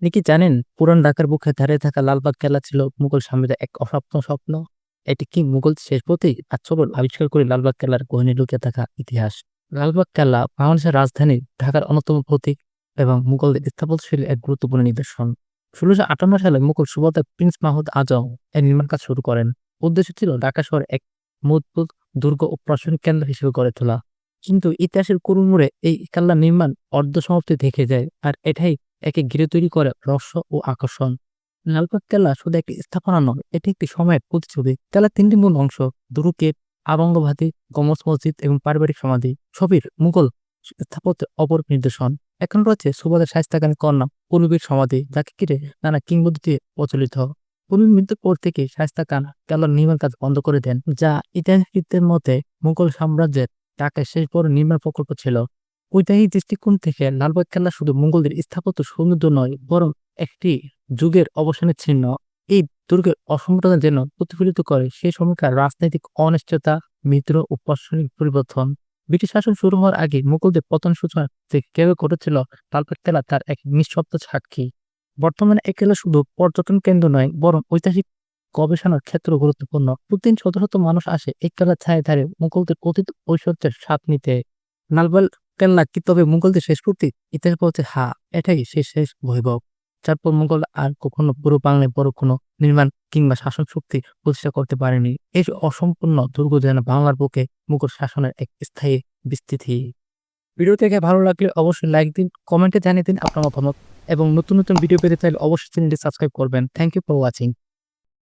আপনি কি জানেন, পুরান ঢাকার বুকে দাঁড়িয়ে থাকা লালবাগ কেল্লা ছিল মুঘল সাম্রাজ্যের এক অস্বপ্ন স্বপ্ন? এটি কি মুঘল শেষ আজ আবিষ্কার করে লালবাগ কেল্লার গহনে লুকিয়ে থাকা ইতিহাস? লালবাগ কেল্লা বাংলাদেশের রাজধানী ঢাকার অন্যতম প্রতীক এবং মুঘলদের স্থাপত্যশৈলীর এক গুরুত্বপূর্ণ নিদর্শন। ষোলোশো আটান্ন সালে মুঘল সুবাদার প্রিন্স মাহুদ আজম এর নির্মাণ কাজ শুরু করেন। উদ্দেশ্য ছিল ঢাকা শহর এক মজবুত, দুর্গ ও প্রশাসনিক কেন্দ্র হিসেবে গড়ে তোলা। কিন্তু ইতিহাসের করুণ মোড়ে এই কেল্লা নির্মাণ অর্ধ সমাপ্তি দেখে যায়, আর এটাই একে ঘিরে তৈরি করে রহস্য ও আকর্ষণ। লালবাগ কেল্লা শুধু একটি স্থাপনা নয়, এটি একটি সময়ের প্রতিচ্ছবি। কেল্লার তিনটি মূল অংশ দুরুকেট আবঙ্গবাদী গমস মসজিদ এবং পারিবারিক সমাধি। ছবির মুঘল স্থাপত্যের অপর নির্দেশন এখন রয়েছে সুবাদের শাহিস্তা খানের কন্যা পূর্ববীর সমাধি, যাকে ঘিরে নানা কিংবদন্তি প্রচলিত। পূর্বীর মৃত্যুর পর থেকে শাহিস্তা খান কেল্লার নির্মাণ কাজ বন্ধ করে দেন, যা ইতিহাসবিদদের মতে মুঘল সাম্রাজ্যের ঢাকায় শেষ বড় নির্মাণ প্রকল্প ছিল। ঐতিহাসিক দৃষ্টিকোণ থেকে লালবাগ কেল্লা শুধু মঙ্গলদের স্থাপত্য সৌন্দর্য নয়, বরং একটি যুগের অবসানের চিহ্ন। এই দুর্গের অসংগঠন যেন প্রতিফলিত করে, সেই সময়কার রাজনৈতিক অনিশ্চয়তা, মিত্র ও প্রশাসনিক পরিবর্তন। ব্রিটিশ শাসন শুরু হওয়ার আগে মুঘলদের পতন সূচনা থেকে কেউ ঘটেছিল লালবাগ কেল্লা তার এক নিঃশব্দ সাক্ষী। বর্তমানে এই কেল্লা শুধু পর্যটন কেন্দ্র নয়, বরং ঐতিহাসিক গবেষণার ক্ষেত্র গুরুত্বপূর্ণ। প্রতিদিন শত শত মানুষ আসে এই কেল্লার ছায় ধারে মুঘলদের অতীত ঐশ্বর্যের স্বাদ নিতে। লালবাগ কেল্লা কি তবে মুঘলদের শেষ প্রতীক ইতিহাস বলছে, হা, এটাই সেই শেষ বৈভব। তারপর মুঘল আর কখনো পুরো বাংলায় বড় কোনো নির্মাণ কিংবা শাসন শক্তি প্রতিষ্ঠা করতে পারেনি। এই অসম্পূর্ণ দুর্গ যেন বাংলার বুকে মুঘল শাসনের এক স্থায়ী বিস্তৃতি। ভিডিও থেকে ভালো লাগলে অবশ্যই লাইক দিন, কমেন্টে জানিয়ে দিন আপনার মতামত। এবং নতুন নতুন ভিডিও পেতে চাইলে অবশ্যই চ্যানেলটি সাবস্ক্রাইব করবেন। Thank you for watching